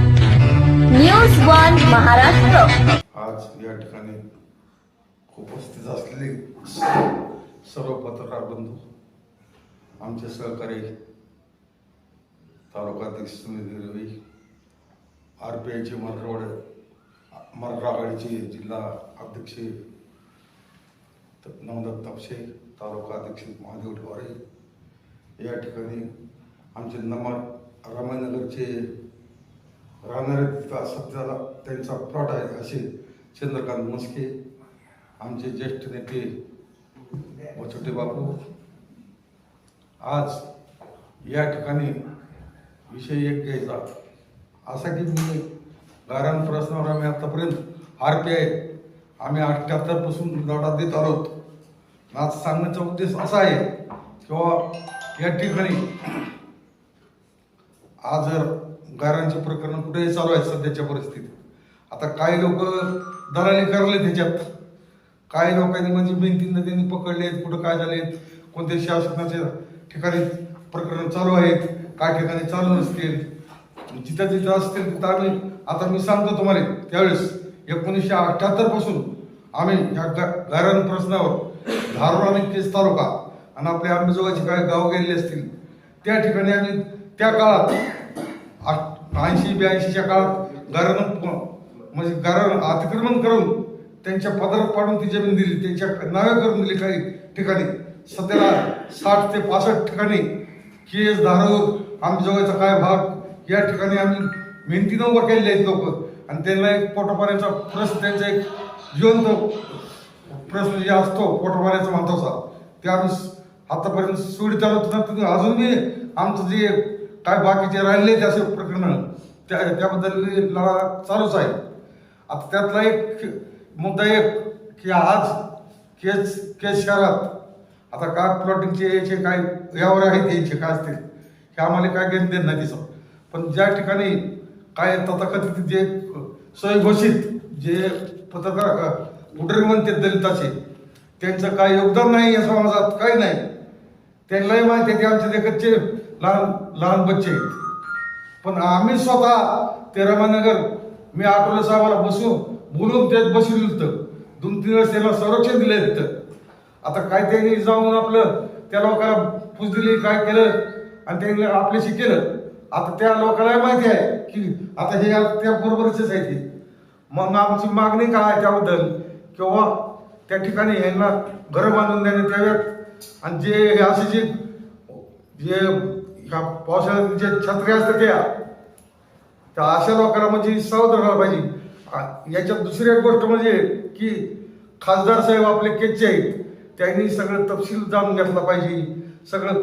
News one Maharashtra. आज या ठिकाणी उपस्थित असलेले सर्व पत्रकार बंधू आमचे सहकारी तालुकाध्यक्ष सुनील रवी आर पी आयचे मराठवाड मराठवाड्याचे जिल्हा अध्यक्ष नवदत्त तापशे तालुका अध्यक्ष महादेव ठवारे या ठिकाणी आमचे नमा रामानगरचे राहणारे तिथं सध्याला त्यांचा प्लॉट आहे असे चंद्रकांत मस्के आमचे ज्येष्ठ नेते व छोटे बापू. आज या ठिकाणी विषय एक घ्यायचा. असा की मी गारण प्रश्नावर आम्ही आतापर्यंत आर पी आय आम्ही अठ्ठ्याहत्तरपासून लढा देत आहोत. आज सांगण्याचा उद्देश असा आहे किंवा या ठिकाणी आज जर गारांचे प्रकरण कुठेही चालू आहे सध्याच्या परिस्थितीत आता काही लोक दराने करले त्याच्यात काही लोकांनी म्हणजे भिंतीनं त्यांनी पकडलेत कुठं काय झालेत कोणत्या शासनाच्या ठिकाणी प्रकरण चालू आहेत काय ठिकाणी चालू नसतील. जिथं जिथं असतील तिथं आम्ही आता मी सांगतो तुम्हाला त्यावेळेस एकोणीसशे अठ्ठ्याहत्तरपासून आम्ही या गा- गारण प्रश्नावर धारूर आणि केस तालुका आणि आपल्या अंबेजोगाची काय गाव गेलेली असतील त्या ठिकाणी आम्ही त्या काळात ऐंशी ब्याऐंशीच्या काळात गारण म्हणजे गारण अतिक्रमण करून त्यांच्या पदरात पाडून ती जमीन दिली त्यांच्या नावे करून दिली काही ठिकाणी. सध्याला साठ ते पासष्ट ठिकाणी केस धारूर आंबेजोगाईचा काय भाग या ठिकाणी आम्ही मेहनतीनं उभं केलेले आहेत लोक. आणि त्यांना एक पोटापाण्याचा प्रश्न त्यांचा एक जिवंत प्रश्न जे असतो पोटोपाण्याचा महत्त्वाचा ते आम्ही आतापर्यंत सुविधा चालवत ना तुम्ही अजून आमचं जे काय बाकीचे राहिले ते असे प्रकरण त्या त्याबद्दल लढा चालूच आहे. आता त्यातला एक मुद्दा एक की आज केस केस शहरात आता काय प्लॉटिंगचे याचे काय यावर आहेत याचे काय असतील हे आम्हाला काय घेणं देणं नाही दिसत. पण ज्या ठिकाणी काय तथाकथित जे स्वयंघोषित जे पत्रकार पुढे म्हणते दलिताचे. त्यांचं काय योगदान नाही या समाजात काही नाही. त्यांनाही माहिती आहे की आमच्या कच्चे लहान लहान बच्चे आहेत. पण आम्ही स्वतः ते रमानगर मी आठवले साहेबाला बसून बोलून त्यात बसून होतं. दोन तीन वेळेस त्याला संरक्षण दिले होतं. आता काय त्यांनी जाऊन आपलं त्या लोकांना पूज दिली काय केलं आणि त्यांनी आपल्याशी केलं. आता त्या लोकांना माहिती आहे की आता हे त्या बरोबरच आहे ते मग आमची मागणी काय आहे त्याबद्दल? किंवा त्या ठिकाणी यांना घरं बांधून देण्यात याव्यात? आणि जे हे असे जे जे ह्या पावसाळ्यात जे छत्री असतात त्या त्या अशा लोकांना म्हणजे सावध राहायला पाहिजे. याच्यात दुसरी एक गोष्ट म्हणजे की खासदार साहेब आपले केचे आहेत त्यांनी सगळं तपशील जाणून घेतला पाहिजे. सगळं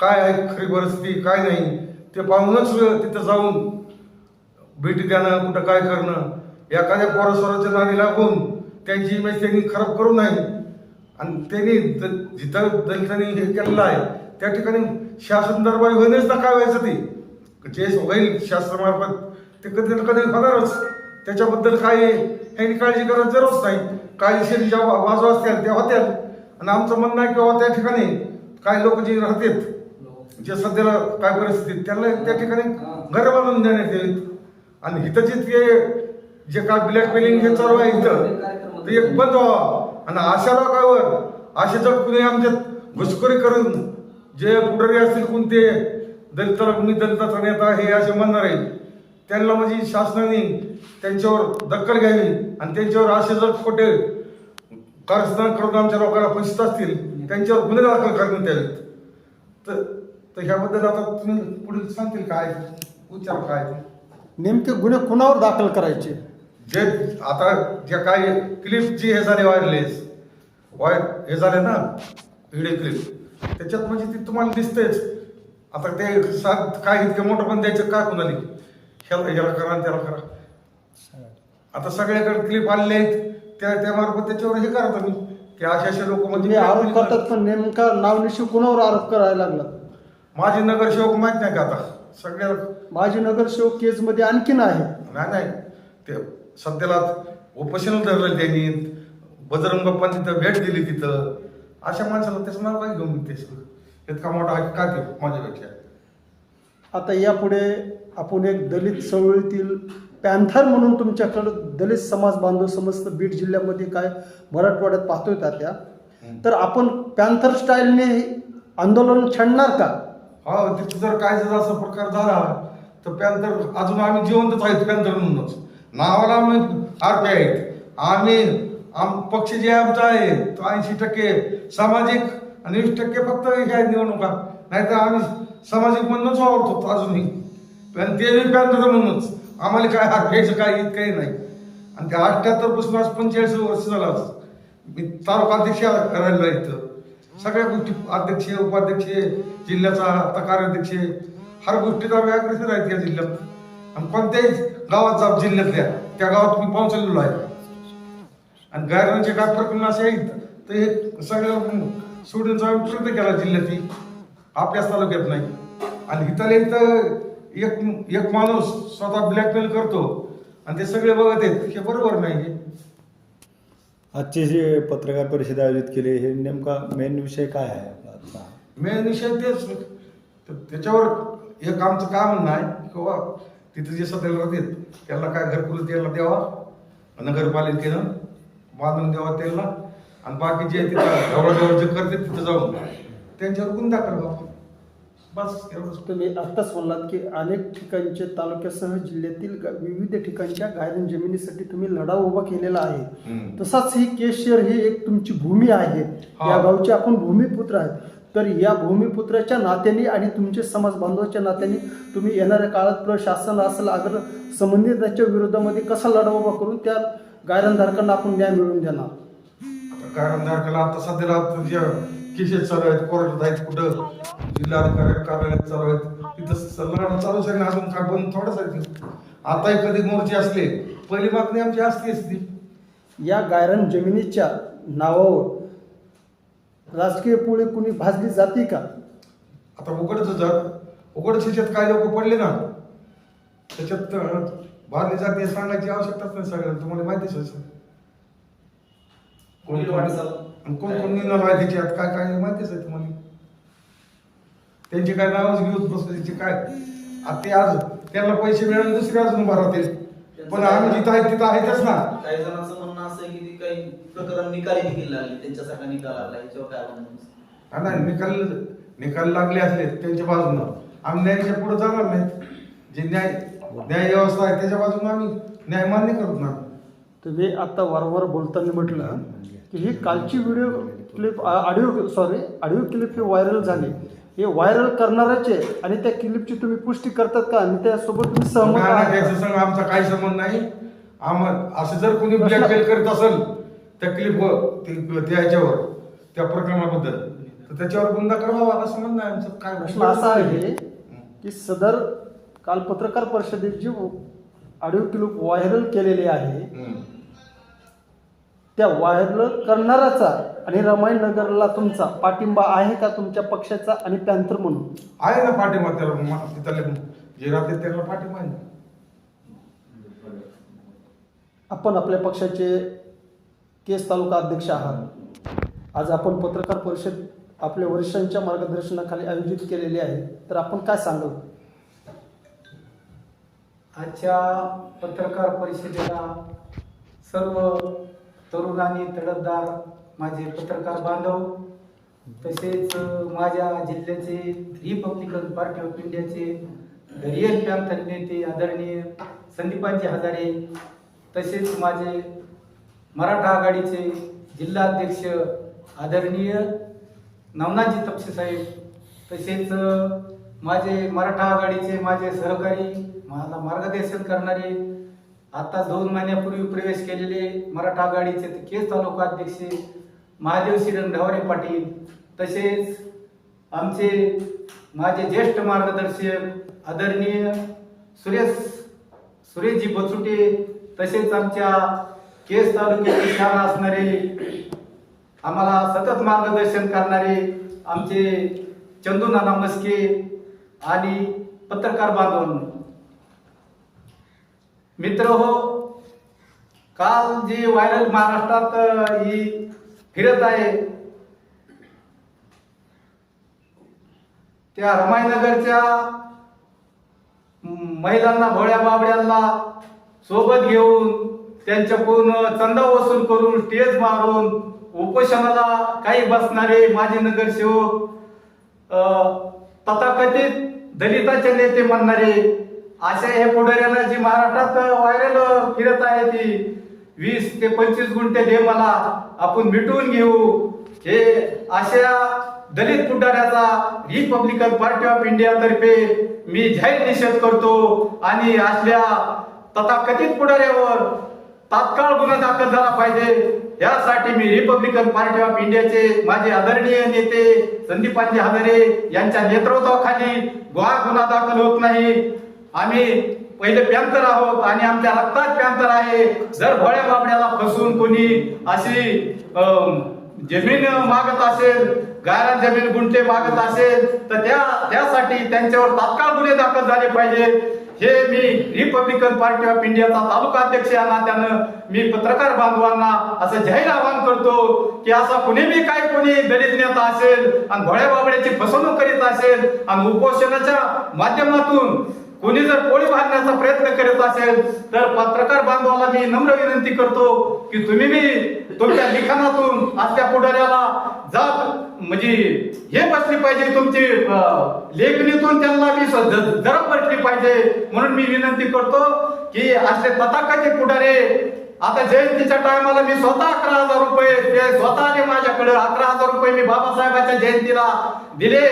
काय आहे खरी परिस्थिती काय नाही ते पाहूनच तिथं जाऊन भेटी देणं कुठं काय करणं. एखाद्या पोरास्वराच्या नाणी लागून त्यांची इमेज म्हणजे त्यांनी खराब करू नये. आणि त्यांनी द- जिथं दलितांनी हे केलेलं आहे त्या ठिकाणी शासन दरबारी होण्यास ना काय व्हायचं ते. जे होईल शासनामार्फत ते कधी ना कधी होणारच. त्याच्याबद्दल काय ह्यांनी काळजी करायची जरूरच नाही. कायदेशीर ज्या बाजू असतील त्या होत्या आणि आमचं म्हणणं आहे किंवा त्या ठिकाणी काही लोक जे राहतात जे सध्याला काय परिस्थिती त्यांना त्या ठिकाणी घर बांधून देण्यात येईल. आणि इथं जे जे काय ब्लॅकमेलिंग हे चालू आहे इथं ते एक बंद व्हावा आणि अशा लोकांवर असे जर कुणी आमच्यात घुसखोरी करून जे पुढारी असतील कोणते दलिताला मी दलिताचा नेता हे असे म्हणणार आहे त्यांना म्हणजे शासनाने त्यांच्यावर दखल घ्यावी आणि त्यांच्यावर असे जर खोटे कारस्थान करून आमच्या लोकांना पैसे असतील त्यांच्यावर गुन्हे दाखल करण्यात यावेत. तर तर ह्याबद्दल आता तुम्ही पुढे सांगतील काय विचार काय? नेमके गुन्हे कुणावर दाखल करायचे? जे आता जे काय क्लिप जी हे झाले वायरलेस वाय हे झाले ना व्हिडिओ क्लिप त्याच्यात म्हणजे ती तुम्हाला दिसतेच. आता ते सात काय इतकं मोठं पण द्यायचं काय कुणाली? ह्याला ह्याला करा त्याला करा. आता सगळ्याकडे क्लिप आलेले आहेत. त्या त्यामार्फत त्याच्यावर हे करा तुम्ही की अशा अशा लोक म्हणजे आरोप करतात पण नेमका नावनिशी कुणावर आरोप करायला लागला? माझे नगरसेवक माहीत नाही का आता? सगळ्या माझी नगरसेवक केस मध्ये आणखीन आहे. नाही नाही. ते सध्याला उपोषण धरलं त्यांनी. बजरंग बाप्पांनी तिथं भेट दिली तिथं. अशा माणसाला त्याचं नाव काय घेऊन ते सगळं? इतका मोठा आहे का ते माझ्यापेक्षा? आता यापुढे आपण एक दलित चळवळीतील पॅन्थर म्हणून तुमच्याकडं दलित समाज बांधव समस्त बीड जिल्ह्यामध्ये काय मराठवाड्यात पाहतोय त्या तर आपण पॅन्थर स्टाईलने आंदोलन छेडणार का? हा तिथं जर काय जर असा प्रकार झाला तर पॅन्थर अजून आम्ही जिवंतच आहेत पॅन्थर म्हणूनच. नावाला आम्ही आरपी आहेत. आम्ही आम पक्ष जे आमचा आहे तो ऐंशी टक्के सामाजिक आणि वीस टक्के फक्त हे आहे निवडणुका. नाहीतर आम्ही सामाजिक म्हणूनच वावरतो अजूनही. पण ते मी पॅन्टर म्हणूनच. आम्हाला काय हात घ्यायचं काय येत काही नाही. आणि ते अठ्ठ्याहत्तरपासून आज पंचेचाळीस वर्ष झाला मी तालुका अध्यक्ष राहिलो इथं. सगळ्या गोष्टी अध्यक्ष उपाध्यक्ष जिल्ह्याचा आता कार्याध्यक्ष हर गोष्टीचा आम्ही अग्रेसर आहेत या जिल्ह्यात. आणि कोणत्याही गावात जा जिल्ह्यातल्या त्या गावात मी पोहोचलेलो आहे आणि गायरांचे काय प्रकरण असे आहेत. तर हे सगळं सोडूनचा आम्ही प्रयत्न केला जिल्ह्यातही. आपल्याच तालुक्यात नाही. आणि इथल्या इथं एक एक माणूस स्वतः ब्लॅकमेल करतो. आणि ते सगळे बघत आहेत. हे बरोबर नाही हे. आजची जी पत्रकार परिषद आयोजित केली हे नेमका मेन विषय काय आहे मेन विषय तेच. त्याच्यावर एक आमचं काय म्हणणं आहे की बाबा तिथे जे सध्या राहतात त्याला काय घरकुल त्याला द्यावा नगरपालिकेनं बांधून द्यावा त्याला आणि बाकी जे तिथं जवळजवळ जे करते तिथं जाऊन. त्यांच्यावर गुन्हा करावा. बस एवढंच तुम्ही आत्ताच म्हणलात की अनेक ठिकाणचे तालुक्यासह जिल्ह्यातील विविध ठिकाणच्या गायरन जमिनीसाठी तुम्ही लढा उभा केलेला आहे. तसाच ही केशियर ही एक तुमची भूमी आहे. या गावचे आपण भूमिपुत्र आहेत. तर या भूमिपुत्राच्या नात्याने आणि तुमचे समाज बांधवाच्या नात्याने तुम्ही येणाऱ्या काळात प्रशासन असेल अगर संबंधिताच्या विरोधामध्ये कसा लढा उभा करून त्या गायरनधारकांना आपण न्याय मिळवून देणार? कारण धारकाला आता सध्याला केसेस चालू आहेत कोर्टात आहेत कुठं? जिल्हाधिकारी कार्यालयात चालू आहेत. तिथं सल्ला चालूच आहे अजून काय बंद थोडंच आहे. आता कधी मोर्चे असले पहिली मागणी आमची असती असती या गायरन जमिनीच्या नावावर राजकीय पोळी कुणी भाजली जाते का? आता उघडच जर उघडच ह्याच्यात काय लोक पडले ना? त्याच्यात अं, भारतीय जाती सांगायची आवश्यकताच नाही सगळ्यांना. तुम्हाला माहितीच आहे सर. कोण कोण आणि कोण कोण निघालो आहे त्याच्यात? काय काय माहितीच आहे तुम्हाला? त्यांची काय नावच घेऊन बसले त्यांची काय? आता ते आज त्यांना पैसे मिळाले दुसरे अजून उभा राहतील पण आम्ही जिथं आहे तिथं आहेतच ना. काही जणांचं म्हणणं असं आहे की ती काही प्रकरण निकाली देखील लागली त्यांच्यासारखा निकाल आला याच्यावर काय म्हणणं हा नाही निकाल निकाल लागले असले त्यांच्या बाजूनं. आम्ही न्यायाच्या पुढे जाणार नाहीत जे न्याय न्याय व्यवस्था आहे त्याच्या बाजूने आम्ही न्याय मान्य करत ना. तुम्ही आता वारंवार बोलताना म्हटलं की ही कालची video clip audio sorry audio clip ही व्हायरल झाली. हे व्हायरल करणारच आहे. आणि त्या क्लिपची तुम्ही पुष्टी करतात का? आणि त्यासोबत तुम्ही सहमत आहात आमचा काही संबंध नाही. आम्हाला असं जर कोणी ब्लॅकमेल करत असेल त्या क्लिप त्या ह्याच्यावर त्या प्रकरणाबद्दल तर त्याच्यावर गुन्हा करावा असं म्हणणं आहे आमचं. काय प्रश्न असा आहे की सदर काल पत्रकार परिषदेत जी ऑडिओ क्लिप व्हायरल केलेली आहे हम्म. त्या व्हायरल करणाराचा आणि रमाईनगरला तुमचा पाठिंबा आहे का तुमच्या पक्षाचा आणि पॅन्थर म्हणून? आहे ना पाठिंबा त्याला म- तिथले जे राहते त्याला पाठिंबा आहे. ना. आपण आपल्या पक्षाचे केस तालुका अध्यक्ष आहात. आज आपण पत्रकार परिषद आपल्या वरिष्ठांच्या मार्गदर्शनाखाली आयोजित केलेली आहे. तर आपण काय सांगाल? आजच्या पत्रकार परिषदेला सर्व तरुण आणि तडफदार माझे पत्रकार बांधव तसेच माझ्या जिल्ह्याचे रिपब्लिकन पार्टी ऑफ इंडियाचे रिअल पॅन्थर नेते आदरणीय संदीपांचे हजारे तसेच माझे मराठा आघाडीचे जिल्हाध्यक्ष आदरणीय नवनाथजी तपसे साहेब तसेच माझे मराठा आघाडीचे माझे सहकारी मला मार्गदर्शन करणारे आता दोन महिन्यापूर्वी प्रवेश केलेले मराठा आघाडीचे केस तालुका अध्यक्ष महादेव श्रीरंग ढावरे पाटील तसेच आमचे माझे ज्येष्ठ मार्गदर्शक आदरणीय सुरेश सुरेशजी बचुटे तसेच आमच्या केस तालुक्याची शाळा असणारे आम्हाला सतत मार्गदर्शन करणारे आमचे चंदू नाना मस्के आणि पत्रकार बांधवांना मित्र हो काल जी व्हायरल महाराष्ट्रात ही फिरत आहे त्या रमाईनगरच्या महिलांना भोळ्या बाबड्यांना सोबत घेऊन त्यांच्या पूर्ण चंदा वसूल करून स्टेज मारून उपोषणाला काही बसणारे माजी नगरसेवक तथाकथित दलिताचे नेते म्हणणारे अशा हे पुढाऱ्यांना जी महाराष्ट्रात व्हायरल फिरत आहे ती वीस ते पंचवीस गुंठे दे मला आपण मिटवून घेऊ. हे अशा दलित पुढाऱ्याचा रिपब्लिकन पार्टी ऑफ इंडिया तर्फे मी जाहीर निषेध करतो आणि असल्या तथाकथित पुढाऱ्यावर तात्काळ गुन्हा दाखल झाला पाहिजे. यासाठी मी रिपब्लिकन पार्टी ऑफ इंडियाचे माझे आदरणीय नेते संदीपांजी हजारे यांच्या नेतृत्वाखाली गुहा गुन्हा दाखल होत नाही. आम्ही पहिले पॅन्थर आहोत आणि आमच्या रक्तात पॅन्थर आहे. जर भोळ्या बाबड्याला फसवून कोणी अशी जमीन मागत असेल गायरान जमीन गुंठे मागत असेल तर त्या त्यासाठी त्यांच्यावर तात्काळ गुन्हे दाखल झाले पाहिजे. हे मी रिपब्लिकन पार्टी ऑफ इंडियाचा तालुका अध्यक्ष या नात्यानं मी पत्रकार बांधवांना असं जाहीर आवाहन करतो की असा कुणी बी काय कोणी दलित नेता असेल आणि भोळ्या बाबड्याची फसवणूक करीत असेल आणि उपोषणाच्या माध्यमातून कोणी जर पोळी बांधण्याचा प्रयत्न करत असेल तर पत्रकार बांधवाला मी नम्र विनंती करतो की तुम्ही मी तुमच्या लिखाणातून असल्या पुढाऱ्याला जात म्हणजे हे बसली पाहिजे तुमची लेखणीतून त्यांना मी जरब बसली पाहिजे. म्हणून मी विनंती करतो की असे तथाकथित पुढारे आता जयंतीच्या टायमाला मी स्वतः अकरा हजार रुपये ते स्वतः आले माझ्याकडे अकरा हजार रुपये मी बाबासाहेबांच्या जयंतीला दिले.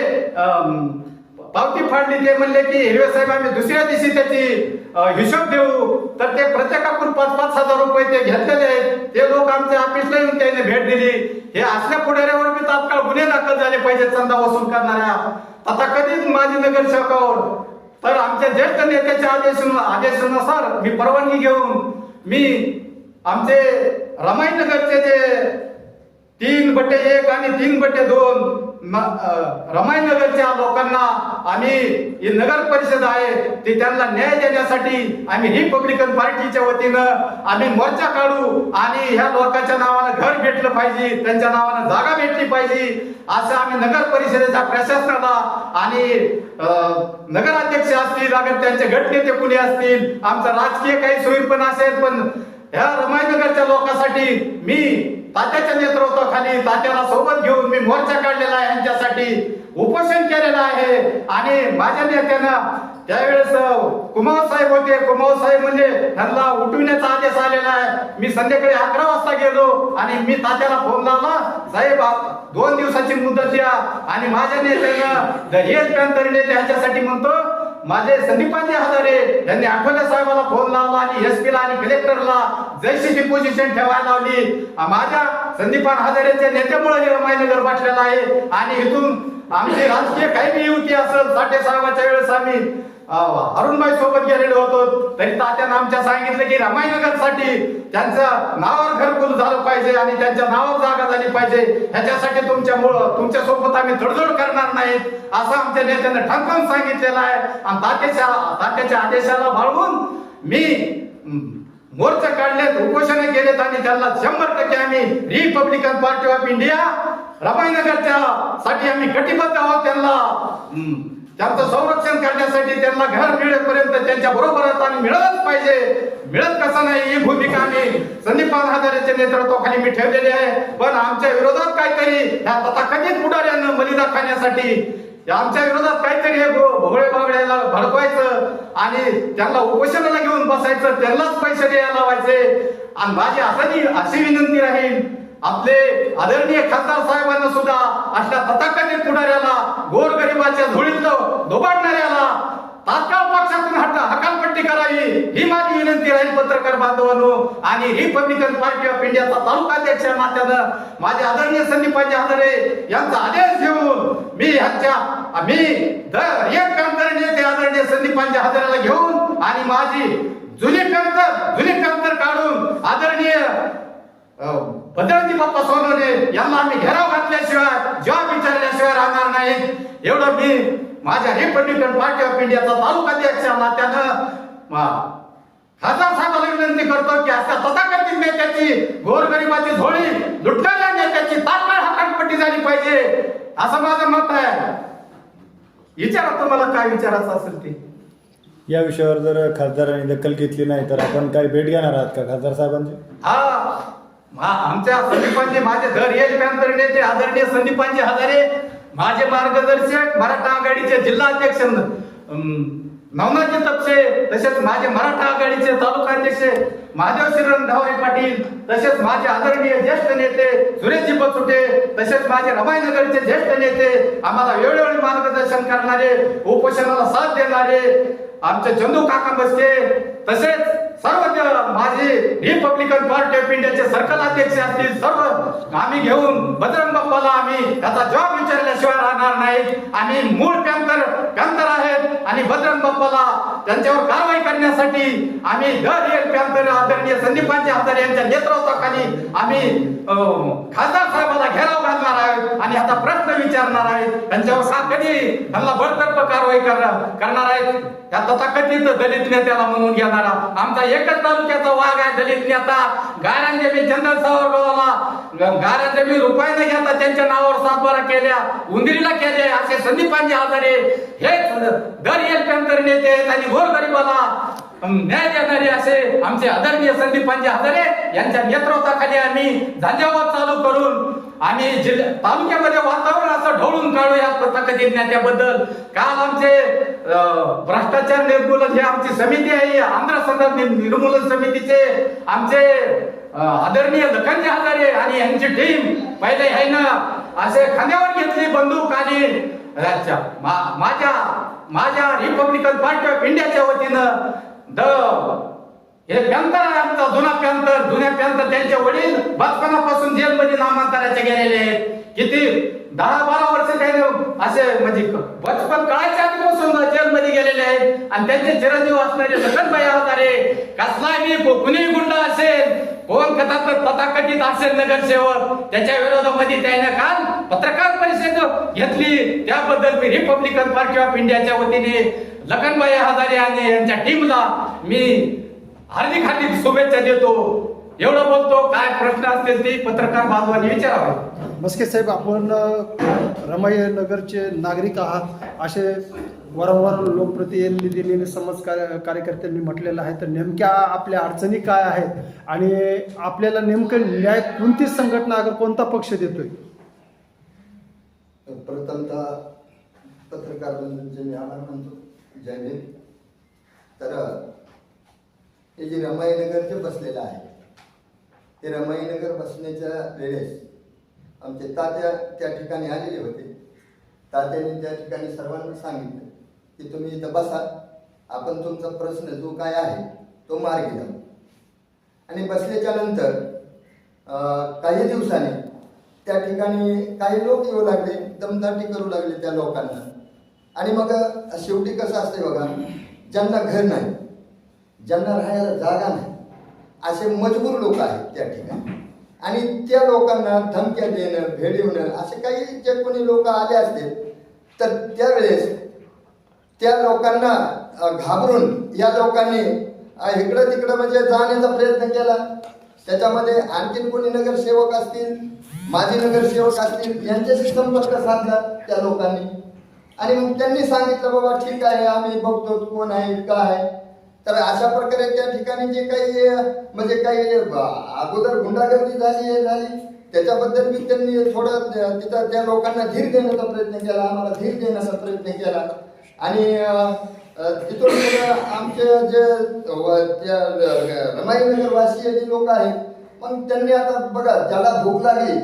पावती फाडली ते म्हणले की हिरवे साहेब आम्ही दुसऱ्या दिवशी त्याची हिशोब देऊ. तर ते प्रत्येकाकडून पाच पाच हजार रुपये ते घेतलेले आहेत. ते लोक आमच्या ऑफिसला येऊन त्याने भेट दिली. हे असल्या पुढाऱ्यावर मी तात्काळ गुन्हे दाखल झाले पाहिजे चंदा वसूल करणाऱ्या. आता कधीच माझी नगरसेवकावर. तर आमच्या ज्येष्ठ नेत्याच्या आदेश आदेशानुसार मी परवानगी घेऊन मी आमचे रमाईनगरचे जे तीन बटे एक आणि तीन बटे दोन रमाईनगरच्या लोकांना आम्ही ही नगर परिषद आहे ते त्यांना न्याय देण्यासाठी आम्ही रिपब्लिकन पार्टीच्या वतीनं आम्ही मोर्चा काढू आणि ह्या लोकांच्या नावानं घर भेटलं पाहिजे त्यांच्या नावानं जागा भेटली पाहिजे असं आम्ही नगर परिषदेच्या प्रशासनाला आणि नगराध्यक्ष असतील अगर त्यांचे गटनेते कुणी असतील आमचं राजकीय काही सोयीपण असेल पण ह्या रमाईनगरच्या लोकांसाठी मी तात्याच्या नेतृत्वाखाली तात्याला सोबत घेऊन मी मोर्चा काढलेला आहे यांच्यासाठी उपोषण केलेलं आहे. आणि माझ्या नेत्यानं त्यावेळेस कुमार साहेब होते. कुमार साहेब म्हणजे ह्यांना उठविण्याचा आदेश आलेला आहे. मी संध्याकाळी अकरा वाजता गेलो आणि मी तात्याला फोन लावला साहेब दोन दिवसाची मुदत द्या. आणि माझ्या नेत्यानं जर हेच पॅन नेते ह्याच्यासाठी म्हणतो माझे संदीपांजी हजारे यांनी आठवले साहेबाला फोन लावला आणि एस ला आणि कलेक्टरला जैशीची पोझिशन ठेवायला लावली. माझ्या संदीपान हजारेच्या नेत्यामुळे रमायनगर वाटलेला बाटलेला आहे. आणि इथून आमची राजकीय काही बी युती असेल साठे साहेबाच्या वेळेस आम्ही अरुणबाई सोबत गेलेलो होतो. तरी तात्यानं आमच्या सांगितलं की रमाईनगरसाठी त्यांचं नावावर घरकुल झालं पाहिजे आणि त्यांच्या नावावर जागा झाली पाहिजे. ह्याच्यासाठी तुमच्यामुळं तुमच्यासोबत आम्ही धडधड करणार नाहीत असं आमच्या नेत्यानं ठणकून सांगितलेलं आहे. आणि तात्याच्या तात्याच्या आदेशाला बाळगून मी मोर्चा काढलेत उपोषण केलेत आणि त्यांना शंभर टक्के आम्ही रिपब्लिकन पार्टी ऑफ इंडिया रमाईनगरच्या साठी आम्ही कटिबद्ध आहोत त्यांना. त्यांचं संरक्षण करण्यासाठी त्यांना घर मिळेपर्यंत त्यांच्या बरोबरच आणि मिळतच पाहिजे. मिळत कसं नाही ही भूमिका आम्ही संदीप हजारेच्या नेतृत्वाखाली मी ठेवलेली आहे. पण आमच्या विरोधात काहीतरी ह्या तथाकथित पुढाऱ्यांना बलिदा खाण्यासाठी आमच्या विरोधात काहीतरी हे भोगळे भोळे भडकवायचं आणि त्यांना उपोषणाला घेऊन बसायचं त्यांनाच पैसे द्यायला लावायचे. आणि माझी असाही अशी विनंती राहील आपले आदरणीय खासदार साहेबांना सुद्धा अशा तथाकथित पुढाऱ्याला गोरगरिबाच्या झोळीत दोबाडणाऱ्याला तात्काळ पक्षातून हट्ट हकालपट्टी करावी. ही माझी विनंती राहील पत्रकार बांधवांनो. आणि रिपब्लिकन पार्टी ऑफ इंडियाचा तालुका अध्यक्ष नात्यानं माझे आदरणीय संदीपाजी आदरे यांचा आदेश घेऊन मी ह्यांच्या मी दर एक पॅन्थर ते आदरणीय संदीपांजी हजारेला घेऊन आणि माझी जुनी कमतर जुनी कमतर काढून आदरणीय भद्राजी बाप्पा सोनवणे यांना आम्ही घेराव घातल्याशिवाय जॉब विचारल्याशिवाय राहणार नाही. एवढं मी माझ्या रिपब्लिकन पार्टी ऑफ इंडियाचा तालुका अध्यक्ष नात्यानं खासदार साहेबाला विनंती करतो की अशा तथाकथित नेत्याची गोरगरिबाची झोळी लुटणाऱ्या नेत्याची तात्काळ हकालपट्टी झाली पाहिजे. असं माझं मत आहे. विचारा तुम्हाला काय विचारायचं असेल ते. या विषयावर जर खासदारांनी दखल घेतली नाही तर आपण काय भेट घेणार आहात का खासदार साहेबांची? हा. आमच्या संदीपांचे माझे धर येईल पॅन्तर आदरणीय संदीपांचे हजारे माझे मार्गदर्शक मराठा आघाडीचे जिल्हा अध्यक्ष नवनाचे नवनाथजी तपसे तसेच माझे मराठा आघाडीचे तालुका अध्यक्ष महादेव श्रीरंग ढावरे पाटील तसेच माझे आदरणीय ज्येष्ठ नेते सुरेशजी बचुटे तसेच माझे रमाईनगरचे ज्येष्ठ नेते आम्हाला वेळोवेळी मार्गदर्शन करणारे उपोषणाला साथ देणारे आमचे चंदू काका बसके तसेच सर्व जे माझे रिपब्लिकन पार्टी ऑफ इंडियाचे सर्कल अध्यक्ष असतील सर्व आम्ही घेऊन बजरंग बाप्पाला आम्ही त्याचा जॉब विचारल्याशिवाय राहणार नाही. आम्ही मूळ पॅन्थर पॅन्थर आहेत. आणि बजरंग बाप्पाला त्यांच्यावर करण्यासाठी आम्ही दर एक पॅन्थर आदरणीय संदीपांचे आमदार यांच्या नेतृत्वाखाली आम्ही खासदार साहेबांना घेराव घालणार आहोत आणि आता प्रश्न विचारणार आहेत. त्यांच्यावर साखरी कधी त्यांना बळकर्प कारवाई करणार आहेत. त्या तथाकथित दलित नेत्याला म्हणून घेणारा आमचा एकच तालुक्याचा वाघ आहे दलित नेता. गाऱ्यान जमीन चंदन सावरगावला गाऱ्यान जमीन घेता त्यांच्या नावावर सातबारा केल्या उंदिरीला केले असे संदीपांचे आजारे हे दर एक नेते आणि आणि गोरगरिबाला न्याय देणारे असे आमचे आदरणीय संदीपांचे हजारे यांच्या नेतृत्वाखाली आम्ही झंझावात चालू करून आम्ही जिल्ह्या तालुक्यामध्ये वातावरण असं ढवळून काढू या तथाकथित नेत्याबद्दल काल आमचे भ्रष्टाचार निर्मूलन हे आमची समिती आहे आंध्र संदर्भ निर्मूलन समितीचे आमचे आदरणीय लखनजी हजारे आणि यांची टीम पहिले आहे ना असे खांद्यावर घेतली बंदूक आणि माझ्या माझ्या रिपब्लिकन पार्टी ऑफ इंडियाच्या वतीनं द हे पॅन्तर आहे आमचा जुना पॅन्तर जुन्या पॅन्तर त्यांचे वडील बचपनापासून जेलमध्ये नामांतराचे गेलेले आहेत. किती? दहा बारा वर्ष त्याने असे म्हणजे बचपन काळाच्या आधीपासून जेलमध्ये गेलेले आहेत. आणि त्यांचे चिरंजीव असणारे लखनबाई अवतारे कसलाही मी कुणी गुंड असेल कोण कथा तथाकथित असेल नगरसेवक त्याच्या विरोधामध्ये त्याने काल पत्रकार परिषद घेतली. त्याबद्दल मी रिपब्लिकन पार्टी ऑफ इंडियाच्या वतीने लखनबाई हजारे आणि यांच्या टीमला मी हार्दिक हार्दिक शुभेच्छा देतो. एवढं बोलतो काय प्रश्न असतील ते पत्रकार बांधवांनी विचारावे. मस्के साहेब आपण रमाई नगरचे नागरिक आहात. असे वारंवार लोकप्रतिनिधींनी समाज कार्य कार्यकर्त्यांनी म्हटलेलं आहे तर नेमक्या आपल्या अडचणी काय आहेत? आणि आपल्याला नेमकं न्याय कोणती संघटना अगर कोणता पक्ष देतोय? प्रथमतः पत्रकार बंधूंचे मी आभार मानतो जय तर हे जे रमाईनगर जे बसलेलं आहे ते रमाईनगर बसण्याच्या वेळेस आमचे तात्या त्या ठिकाणी आलेले होते. तात्याने त्या ठिकाणी सर्वांना सांगितलं की तुम्ही इथं बसा आपण तुमचा प्रश्न जो काय आहे तो मार्गी लावू आणि बसल्याच्या नंतर काही दिवसांनी त्या ठिकाणी काही लोक येऊ लागले दमदाटी करू लागले त्या लोकांना. आणि मग शेवटी कसं असते बघा ज्यांना घर नाही ज्यांना राहायला जागा नाही असे मजबूर लोक आहेत त्या ठिकाणी. आणि त्या लोकांना धमक्या देणं भेडवणं असे काही जे कोणी लोक आले असतील तर त्यावेळेस त्या लोकांना घाबरून या लोकांनी इकडं तिकडं म्हणजे जाण्याचा प्रयत्न केला. त्याच्यामध्ये आणखीन कोणी नगरसेवक असतील माजी नगरसेवक असतील यांच्याशी संपर्क साधला त्या लोकांनी. आणि मग त्यांनी सांगितलं बाबा ठीक आहे आम्ही बघतो कोण आहे का आहे. तर अशा प्रकारे त्या ठिकाणी जे काही म्हणजे काही अगोदर गुंडागर्दी झाली हे झाली. त्याच्याबद्दल मी त्यांनी थोडं तिथं त्या लोकांना धीर देण्याचा प्रयत्न केला आम्हाला धीर देण्याचा प्रयत्न केला. आणि तिथून आमचे जे रमाईनगरवासी जे लोक आहेत पण त्यांनी आता बघा ज्याला भूक लागली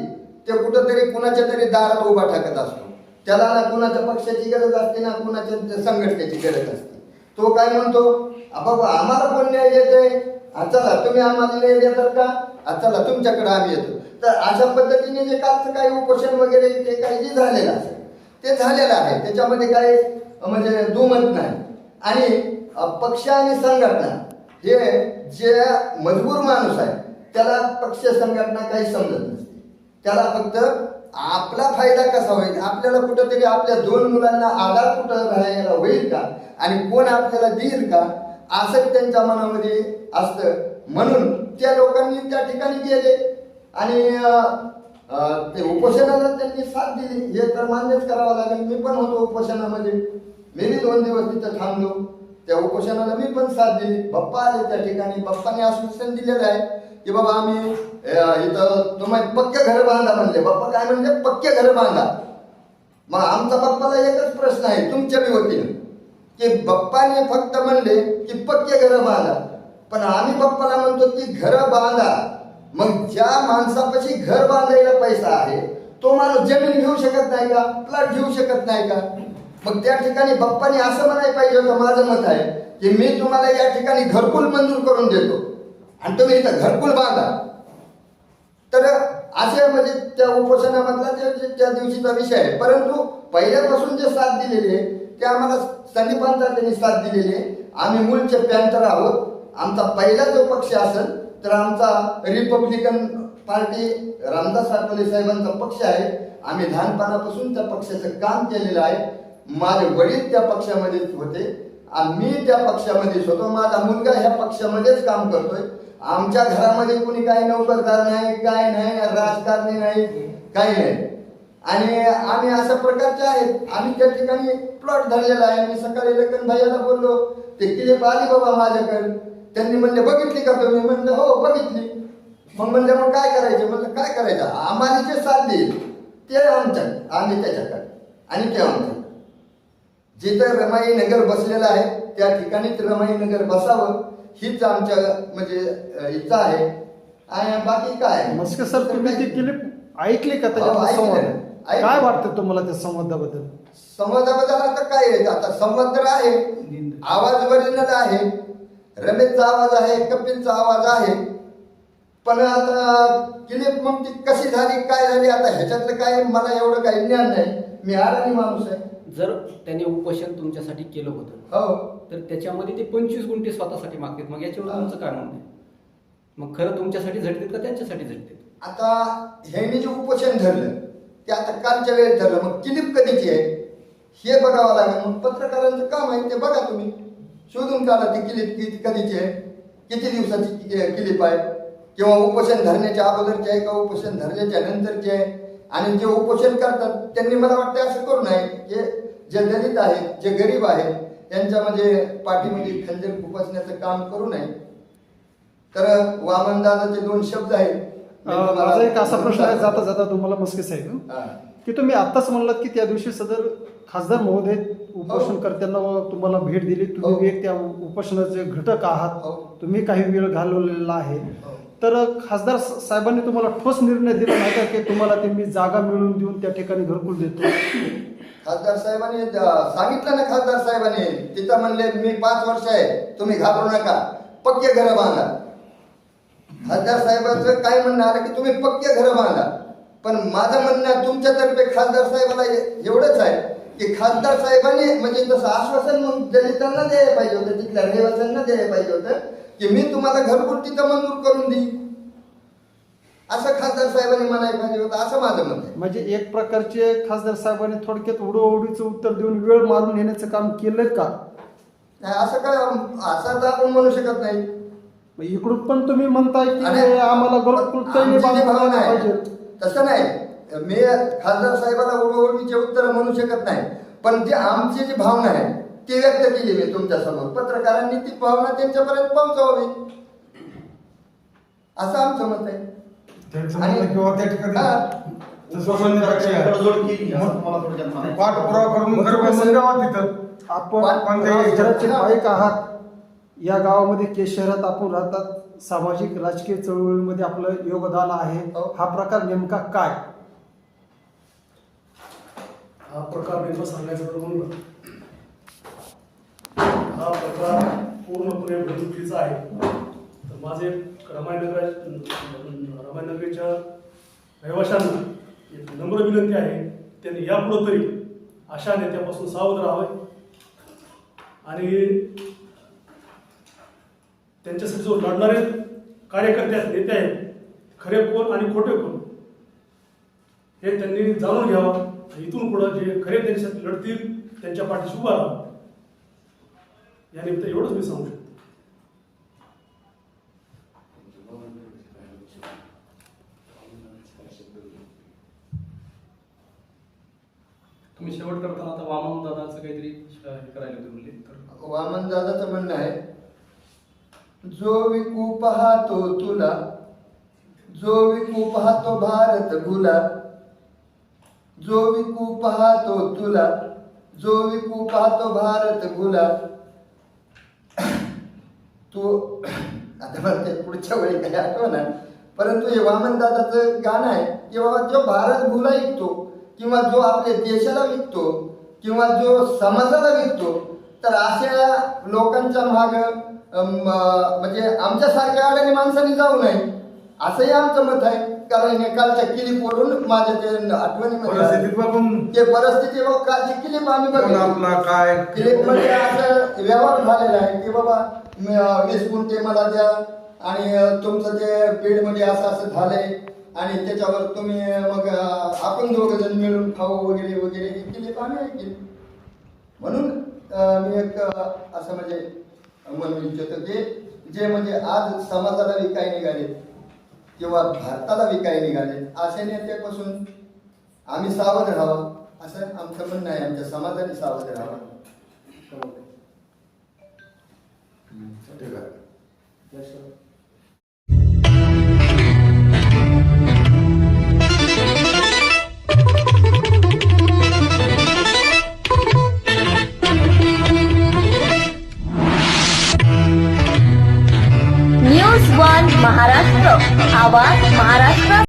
ते कुठंतरी कुणाच्या तरी दारात उभा टाकत असतो. त्याला ना कुणाच्या पक्षाची गरज असते ना कुणाच्या संघटनेची गरज असते. तो काय म्हणतो? बाबा आम्हाला कोण न्याय देतंय? चला तुम्ही आम्हाला न्याय देतात का? चला तुमच्याकडे आम्ही येतो. तर अशा पद्धतीने जे कालचं काही उपोषण वगैरे ते काही जे झालेलं असेल ते झालेलं आहे. त्याच्यामध्ये काही म्हणजे दुमत नाही. आणि पक्ष आणि संघटना हे जे मजबूर माणूस आहे त्याला पक्ष संघटना काही समजत नसते. त्याला फक्त आपला फायदा कसा होईल? आपल्याला कुठंतरी आपल्या दोन मुलांना आधार कुठं राहायला होईल का? आणि कोण आपल्याला देईल का? असं त्यांच्या मनामध्ये असतं. म्हणून त्या लोकांनी त्या ठिकाणी गेले. आणि ते उपोषणाला त्यांनी साथ दिली. हे तर मान्यच करावं लागेल. मी पण होतो उपोषणामध्ये. मी बी दोन दिवस तिथं थांबलो. त्या उपोषणाला मी पण साथ दिली. बाप्पा आले त्या ठिकाणी. बाप्पाने आश्वासन दिलेलं आहे. की बाबा आम्ही इथं तुम्ही पक्के घर बांधा म्हणले. बाप्पा काय म्हणले? पक्के घर बांधा. मग आमचा बाप्पाला एकच प्रश्न आहे तुमच्या बी होते की बाप्पाने फक्त म्हणले की पक्के घर बांधा. पण आम्ही बाप्पाला म्हणतो की घर बांधा. मग ज्या माणसापाशी घर बांधायला पैसा आहे तो माणूस जमीन घेऊ शकत नाही का? प्लॉट घेऊ शकत नाही का? मग त्या ठिकाणी बाप्पाने असं म्हणायला पाहिजे होतं माझं मत आहे की मी तुम्हाला या ठिकाणी घरकुल मंजूर करून देतो. आणि तुम्ही इथं घरकुल बांधा. तर असे म्हणजे त्या उपोषणामधला त्या दिवशीचा विषय आहे. परंतु पहिल्यापासून जे साथ दिलेली आहे ते आम्हाला संदीपांचा त्यांनी साथ दिलेली आहे. आम्ही मूळचे पॅन्थर आहोत. आमचा पहिला जो पक्ष असेल तर आमचा रिपब्लिकन पार्टी रामदास आठवले साहेबांचा पक्ष आहे. आम्ही लहानपणापासून त्या पक्षाचं काम केलेलं आहे. माझे वडील त्या पक्षामध्येच होते. आणि मी त्या पक्षामध्येच होतो माझा मुलगा ह्या पक्षामध्येच काम करतोय. आमच्या घरामध्ये कोणी काही नोकरदार नाही काय नाही राजकारणी नाही काही नाही. आणि आम्ही अशा प्रकारचे आहेत. आम्ही त्या ठिकाणी प्लॉट धरलेला आहे. मी सकाळी लखन भैयाला बोललो ते किती आली बाबा माझ्याकडे. त्यांनी म्हणले बघितली का तुम्ही? म्हणलं हो बघितली. मग म्हणले मग काय करायचं? म्हणलं काय करायचं? आम्हाला जे साथ देईल ते आमच्या आम्ही त्याच्याकडे. आणि ते आमच्या जिथं रमाई नगर बसलेलं आहे त्या ठिकाणीच रमाई नगर बसावं. हीच आमच्या म्हणजे इच्छा आहे. आणि बाकी काय? मस्के सर तुम्ही ती क्लिप ऐकली का हो. संवाद? ऐकली. काय वाटतं तुम्हाला त्या संवादाबद्दल? संवादाबद्दल आता काय आहे? आता संवाद तर आहे. आवाज ओरिजिनल आहे. रमेशचा आवाज आहे कपिलचा आवाज आहे. पण आता क्लिप मग ती कशी झाली काय झाली आता ह्याच्यातलं काय मला एवढं काही ज्ञान नाही. मी आरामी माणूस आहे. जर त्यांनी उपोषण तुमच्यासाठी केलं होतं हो. तर त्याच्यामध्ये ते पंचवीस गुंठे स्वतःसाठी मागतात. मग याच्यावर तुमचं काय म्हणणं आहे? मग खरं तुमच्यासाठी झटतात का त्यांच्यासाठी झटतात? आता ह्यांनी जे उपोषण धरलं ते आता कालच्या वेळेत धरलं. मग क्लिप कधीची आहे? हे बघावं लागेल. मग पत्रकारांचं काम आहे ते बघा तुम्ही. शोधून काढा ती क्लिप किती कधीची आहे. किती दिवसाची क्लिप आहे? किंवा उपोषण धरण्याच्या अगोदरची आहे का उपोषण धरल्याच्या नंतरची आहे? आणि जे उपोषण करतात त्यांनी मला वाटतं असं करू नये. जे जे दलित आहेत जे गरीब आहेत त्यांच्यामध्ये पाठीमध्ये खंजर खुपसण्याचं काम करू नये तर वामन दादाचे दोन शब्द आहेत माझा एक असा प्रश्न आहे जाता जाता तुम्हाला मस्के साहेब हा. की तुम्ही आत्ताच म्हणलात की त्या दिवशी सदर खासदार महोदय उपोषण करताना तुम्हाला भेट दिली हो. तुम्ही एक त्या उपोषणाचे घटक आहात हो. तुम्ही काही वेळ घालवलेला आहे हो. तर खासदार साहेबांनी तुम्हाला ठोस निर्णय दिला नाही का की तुम्हाला ते मी जागा मिळवून देऊन त्या ठिकाणी घरकुल देतो खासदार साहेबांनी सांगितलं ना खासदार साहेबांनी तिथं म्हणले मी पाच वर्ष आहे तुम्ही घाबरू नका पक्के घर बांधा. खासदार साहेबांचं काय म्हणणं आलं की तुम्ही पक्के घर बांधा. पण माझं म्हणणं तुमच्यातर्फे खासदार साहेबाला एवढंच आहे की खासदार साहेबांनी म्हणजे तसं आश्वासन मग दलितांना द्यायला पाहिजे होतं तिथल्या रहिवाशांना द्यायला पाहिजे होतं की मी तुम्हाला घरगुती तर मंजूर करून देईन. असं खासदार साहेबांनी म्हणायला पाहिजे होतं असं माझं मत आहे. म्हणजे एक प्रकारचे खासदार साहेबांनी थोडक्यात उडोउडीचं उत्तर देऊन वेळ मारून नेण्याचं काम केलंय का? नाही, असं काय असं तर आपण म्हणू शकत नाही. मग इकडून पण तुम्ही म्हणताय की आणि आम्हाला आमची जी भावना आहे, पाहिजे. तसं नाही. मी खासदार साहेबाला उडवडीचे उत्तर म्हणू शकत नाही. पण जी आमची जी भावना आहे ती व्यक्त केली मी तुमच्यासमोर. पत्रकारांनी ती भावना त्यांच्यापर्यंत पोहोचवावी. असं आमचं मत आहे. त्यांचं आणि- म्हणणं किंवा त्या हा. ठिकाणी तसं म्हणण्यापेक्षा तडजोड केली असं मला थोडक्यात म्हणायचं पाठपुरावा करून घर बसून तिथं. आपण पण ते- आहात. या गावामध्ये केस शहरात आपण राहतात. सामाजिक राजकीय चळवळीमध्ये आपलं योगदान आहे. हो. हा प्रकार नेमका काय? हा प्रकार नेमका सांगायचा तर म्हणून हा प्रकार पूर्णपणे बंदुकीचा आहे. माझे रमायनगर रमायनगरीच्या रहिवाशांना एक नम्र विनंती आहे त्यांनी यापुढं तरी अशा नेत्यापासून सावध राहावे आणि त्यांच्यासाठी जो लढणारे कार्यकर्ते आहेत नेते आहेत खरे कोण आणि खोटे कोण हे त्यांनी जाणून घ्यावं इथून पुढं जे खरे त्यांच्यासाठी लढतील त्यांच्या पाठीशी उभा राहावं. यानिमित्त एवढंच मी सांगू शकतो तुम्ही शेवट करताना आता वामन दादाचं काहीतरी हे करायला होते म्हणले तर? वामन दादाचं म्हणणं आहे जो विकू पाहतो तुला जो विकू पाहतो भारत भुला जो विकू पाहतो तुला जो विकू पाहतो भारत भुला तू आता म्हणते पुढच्या वेळी काही आठवना परंतु हे वामन दादाचं गाणं आहे की बाबा जो भारत भुला ऐकतो किंवा जो आपल्या देशाला विकतो किंवा जो समाजाला विकतो तर अशा लोकांच्या माग म्हणजे आमच्यासारख्या अडाणी माणसांनी जाऊ नये. असंही आमचं मत आहे. कारण हे कालच्या किली फोडून माझ्या ते बघून. ते परिस्थिती कालची क्लिप आम्ही काय? क्लिपमध्ये असं व्यवहार झालेला आहे की बाबा वीस गुंठे मला द्या आणि तुमचं ते बीडमध्ये असं असं झालंय. आणि त्याच्यावर तुम्ही मग आपण दोघ जण मिळून खाऊ वगैरे वगैरे ही क्लिप आम्ही ऐकली? म्हणून मी एक असं म्हणजे म्हणू इच्छितो की जे म्हणजे आज समाजाला विकाय निघाले किंवा भारताला विकाय निघाले अशा नेत्यापासून आम्ही सावध राहावं असं आमचं म्हणणं आहे. आमच्या समाजाने सावध राहावं. ठीक आहे. মহারাষ্ট্র আবার মহারাষ্ট্র।